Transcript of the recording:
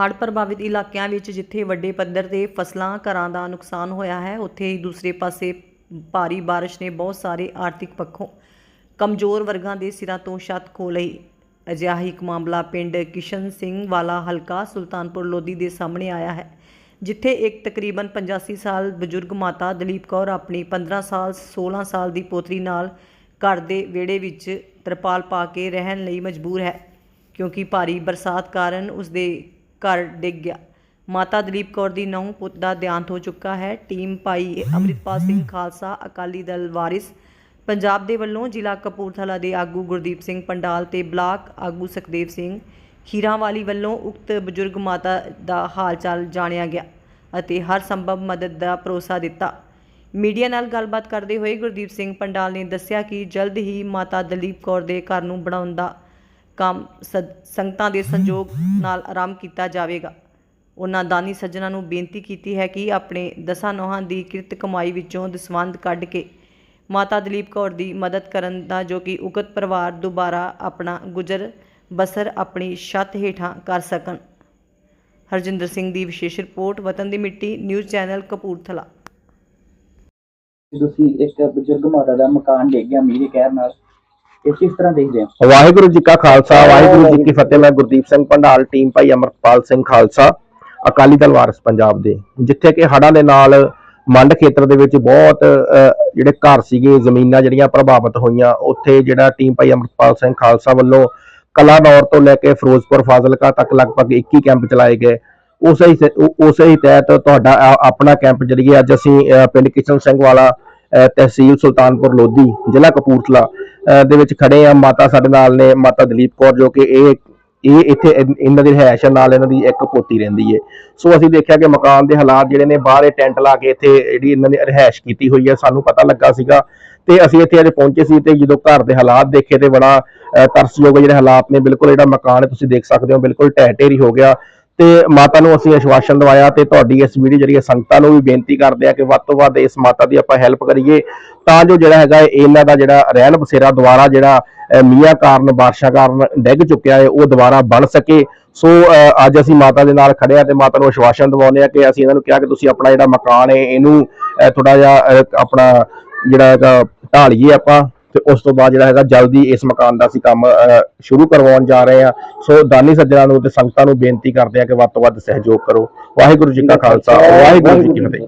ਹੜ੍ਹ ਪ੍ਰਭਾਵਿਤ ਇਲਾਕਿਆਂ ਵਿੱਚ ਜਿੱਥੇ ਵੱਡੇ ਪੱਧਰ ਤੇ ਫਸਲਾਂ ਘਰਾਂ ਦਾ ਨੁਕਸਾਨ ਹੋਇਆ ਹੈ, ਉੱਥੇ ਹੀ ਦੂਸਰੇ ਪਾਸੇ ਭਾਰੀ ਬਾਰਿਸ਼ ਨੇ ਬਹੁਤ ਸਾਰੇ ਆਰਥਿਕ ਪੱਖੋਂ ਕਮਜ਼ੋਰ ਵਰਗਾਂ ਦੇ ਸਿਰਾਂ ਤੋਂ ਛੱਤ ਖੋਹ ਲਈ। ਅਜਿਹਾ ਹੀ ਇੱਕ ਮਾਮਲਾ ਪਿੰਡ ਕਿਸ਼ਨ ਸਿੰਘ ਵਾਲਾ ਹਲਕਾ ਸੁਲਤਾਨਪੁਰ ਲੋਧੀ ਦੇ ਸਾਹਮਣੇ ਆਇਆ ਹੈ, ਜਿੱਥੇ ਇੱਕ ਤਕਰੀਬਨ 85 ਸਾਲ ਬਜ਼ੁਰਗ ਮਾਤਾ ਦਲੀਪ ਕੌਰ ਆਪਣੀ 15 ਸਾਲ 16 ਸਾਲ ਦੀ ਪੋਤਰੀ ਨਾਲ ਘਰ ਦੇ ਵਿਹੜੇ ਵਿੱਚ ਤਰਪਾਲ ਪਾ ਕੇ ਰਹਿਣ ਲਈ ਮਜਬੂਰ ਹੈ, ਕਿਉਂਕਿ ਭਾਰੀ ਬਰਸਾਤ ਕਾਰਨ ਉਸ ਦੇ ਘਰ ਡਿੱਗ ਗਿਆ। ਮਾਤਾ ਦਲੀਪ ਕੌਰ ਦੀ ਨੌਂ ਪੁੱਤ ਦਾ ਦੇਹਾਂਤ ਹੋ ਚੁੱਕਾ ਹੈ। ਟੀਮ ਭਾਈ ਅੰਮ੍ਰਿਤਪਾਲ ਸਿੰਘ ਖਾਲਸਾ, ਅਕਾਲੀ ਦਲ ਵਾਰਿਸ, ਪੰਜਾਬ ਦੇ ਵੱਲੋਂ ਜ਼ਿਲ੍ਹਾ ਕਪੂਰਥਲਾ ਦੇ ਆਗੂ ਗੁਰਦੀਪ ਸਿੰਘ ਪੰਡਾਲ ਤੇ ਬਲਾਕ ਆਗੂ ਸੁਖਦੇਵ ਸਿੰਘ ਖੀਰਾਂਵਾਲੀ ਵੱਲੋਂ ਉਕਤ ਬਜ਼ੁਰਗ ਮਾਤਾ ਦਾ ਹਾਲ ਚਾਲ ਜਾਣਿਆ ਗਿਆ ਅਤੇ ਹਰ ਸੰਭਵ ਮਦਦ ਦਾ ਭਰੋਸਾ ਦਿੱਤਾ। ਮੀਡੀਆ ਨਾਲ ਗੱਲਬਾਤ ਕਰਦੇ ਹੋਏ ਗੁਰਦੀਪ ਸਿੰਘ ਪੰਡਾਲ ਨੇ ਦੱਸਿਆ ਕਿ ਜਲਦ ਹੀ ਮਾਤਾ ਦਲੀਪ ਕੌਰ ਦੇ ਘਰ ਨੂੰ ਬਣਾਉਣ ਦਾ ਕੰਮ, ਸਦ- ਸੰਗਤਾਂ ਦੇ ਸੰਯੋਗ ਨਾਲ ਆਰੰਭ ਕੀਤਾ ਜਾਵੇਗਾ। ਉਹਨਾਂ ਦਾਨੀ ਸੱਜਣਾ ਨੂੰ ਬੇਨਤੀ ਕੀਤੀ ਹੈ ਕਿ ਆਪਣੇ ਦਸਾਂ ਨੋਹਾਂ ਦੀ ਕਿਰਤ ਕਮਾਈ ਵਿੱਚੋਂ ਦਸਵੰਧ ਕੱਢ ਕੇ ਮਾਤਾ ਦਲੀਪ ਕੌਰ ਦੀ ਮਦਦ ਕਰਨ ਦਾ ਜੋ ਕਿ ਉਕਤ ਪਰਿਵਾਰ ਦੁਬਾਰਾ ਆਪਣਾ ਗੁਜ਼ਰ ਬਸਰ ਆਪਣੀ ਛੱਤ ਹੇਠਾਂ ਕਰ ਸਕਣ। ਹਰਜਿੰਦਰ ਸਿੰਘ ਦੀ ਵਿਸ਼ੇਸ਼ ਰਿਪੋਰਟ, ਵਤਨ ਦੀ ਮਿੱਟੀ, ਨਿਊਜ਼ ਚੈਨਲ ਕਪੂਰਥਲਾ। ਤੁਸੀਂ ਇੱਕ ਬਜ਼ੁਰਗ ਮਾਤਾ ਦਾ ਮਕਾਨ ਡਿੱਗ ਗਿਆ ਮੀਂਹ ਦੇ ਕਹਿਰ ਨਾਲ। ਇਹ ਕਿਸ ਤਰ੍ਹਾਂ ਦੇਖਦੇ ਹੋ। ਵਾਹਿਗੁਰੂ ਜੀ ਕਾ ਖਾਲਸਾ ਵਾਹਿਗੁਰੂ ਜੀ ਕੀ ਫਤਿਹ। ਮੈਂ ਗੁਰਦੀਪ ਸਿੰਘ ਭੰਡਾਲ ਟੀਮ ਭਾਈ ਅਮਰਪਾਲ ਸਿੰਘ ਖਾਲਸਾ ਅਕਾਲੀ ਦਲ ਵਾਰਿਸ ਪੰਜਾਬ ਦੇ। ਜਿੱਥੇ ਕਿ ਹੜ੍ਹਾਂ ਦੇ ਨਾਲ ਮੰਡ ਖੇਤਰ ਦੇ ਵਿੱਚ ਬਹੁਤ ਜਿਹੜੇ ਘਰ ਸੀਗੇ ਜ਼ਮੀਨਾਂ ਜਿਹੜੀਆਂ ਪ੍ਰਭਾਵਿਤ ਹੋਈਆਂ ਉੱਥੇ ਜਿਹੜਾ ਟੀਮ ਭਾਈ ਅਮਰਪਾਲ ਸਿੰਘ ਖਾਲਸਾ ਵੱਲੋਂ ਕਲਾਨੌਰ ਤੋਂ ਲੈ ਕੇ ਫਿਰੋਜ਼ਪੁਰ ਫਾਜ਼ਿਲਕਾ ਤੱਕ ਲਗਭਗ 21 ਕੈਂਪ ਚਲਾਏ ਗਏ। ਉਸੇ ਹੀ ਉਸੇ ਹੀ ਤਹਿਤ ਤੁਹਾਡਾ ਆਪਣਾ ਕੈਂਪ ਜਿਹੜੀ ਅੱਜ ਅਸੀਂ ਪਿੰਡ ਕਿਸ਼ਨ ਸਿੰਘ ਵਾਲਾ ਤਹਿਸੀਲ ਸੁਲਤਾਨਪੁਰ ਲੋਧੀ ਜ਼ਿਲ੍ਹਾ ਕਪੂਰਥਲਾ ਦੇ ਵਿੱਚ ਖੜੇ ਆ ਮਾਤਾ ਸਾਡੇ ਨਾਲ ਨੇ ਮਾਤਾ ਦਲੀਪ ਕੌਰ ਜੋ ਕਿ ਇਹ ਇਹ ਇੱਥੇ ਇਹਨਾਂ ਦੀ ਰਿਹਾਇਸ਼ ਨਾਲ ਇਹਨਾਂ ਦੀ ਇੱਕ ਪੋਤੀ ਰਹਿੰਦੀ ਹੈ ਸੋ ਅਸੀਂ ਦੇਖਿਆ ਕਿ ਮਕਾਨ ਦੇ ਹਾਲਾਤ ਜਿਹੜੇ ਨੇ ਬਾਹਰ ਇਹ ਟੈਂਟ ਲਾ ਕੇ ਇੱਥੇ ਜਿਹੜੀ ਇਹਨਾਂ ਨੇ ਰਿਹਾਇਸ਼ ਕੀਤੀ ਹੋਈ ਹੈ ਸਾਨੂੰ ਪਤਾ ਲੱਗਾ ਸੀਗਾ। ਤੇ ਅਸੀਂ ਇੱਥੇ ਅੱਜ ਪਹੁੰਚੇ ਸੀ ਤੇ ਜਦੋਂ ਘਰ ਦੇ ਹਾਲਾਤ ਦੇਖੇ ਤੇ ਬੜਾ ਅਹ, ਤਰਸਯੋਗ ਜਿਹੜੇ ਹਾਲਾਤ ਨੇ ਬਿਲਕੁਲ ਜਿਹੜਾ ਮਕਾਨ ਹੈ ਤੁਸੀਂ ਦੇਖ ਸਕਦੇ ਹੋ ਬਿਲਕੁਲ ਢਹਿ ਢੇਰੀ ਹੋ ਗਿਆ। ਤੇ ਮਾਤਾ ਨੂੰ ਅਸੀਂ ਅਸ਼ਵਾਸਨ ਦਵਾਇਆ ਤੇ ਤੁਹਾਡੀ ਇਸ ਵੀਡੀਓ ਜਿਹੜੀ ਸੰਗਤਾਂ ਨੂੰ ਵੀ ਬੇਨਤੀ ਕਰਦੇ ਆ ਕਿ ਵੱਧ ਤੋਂ ਵੱਧ ਇਸ ਮਾਤਾ ਦੀ ਆਪਾਂ ਹੈਲਪ ਕਰੀਏ। ਤਾਂ ਜੋ ਜਿਹੜਾ ਹੈਗਾ ਇਹਨਾਂ ਦਾ ਜਿਹੜਾ ਰਹਿਣ ਬਸੇਰਾ ਦੁਬਾਰਾ ਜਿਹੜਾ ਮੀਆਂ ਕਾਰਨ, ਬਾਰਿਸ਼ਾਂ ਕਾਰਨ ਡਿੱਗ ਚੁੱਕਿਆ ਹੈ, ਉਹ ਦੁਬਾਰਾ ਬਣ ਸਕੇ। ਸੋ ਅੱਜ ਅਸੀਂ ਮਾਤਾ ਦੇ ਨਾਲ ਖੜੇ ਆ ਤੇ ਮਾਤਾ ਨੂੰ ਅਸ਼ਵਾਸਨ ਦਿਵਾਉਂਦੇ ਆ ਕਿ ਅਸੀਂ ਇਹਨਾਂ ਨੂੰ ਕਿਹਾ ਕਿ ਤੁਸੀਂ ਆਪਣਾ ਜਿਹੜਾ ਮਕਾਨ ਹੈ, ਇਹਨੂੰ ਥੋੜਾ ਜਿਹਾ ਆਪਣਾ ਜਿਹੜਾ ਹੈਗਾ ਢਾਲੀਏ ਆਪਾਂ। ਤੇ ਉਸ ਤੋਂ ਬਾਅਦ ਜਿਹੜਾ ਹੈਗਾ ਜਲਦੀ ਇਸ ਮਕਾਨ ਦਾ ਅਸੀਂ ਕੰਮ ਅਹ, ਸ਼ੁਰੂ ਕਰਵਾਉਣ ਜਾ ਰਹੇ ਹਾਂ। ਸੋ ਦਾਨੀ ਸੱਜਣਾ ਨੂੰ ਤੇ ਸੰਗਤਾਂ ਨੂੰ ਬੇਨਤੀ ਕਰਦੇ ਹਾਂ ਕਿ ਵੱਧ ਤੋਂ ਵੱਧ ਸਹਿਯੋਗ ਕਰੋ। ਵਾਹਿਗੁਰੂ ਜੀ ਕਾ ਖਾਲਸਾ ਵਾਹਿਗੁਰੂ ਜੀ ਕੀ ਫਤਿਹ।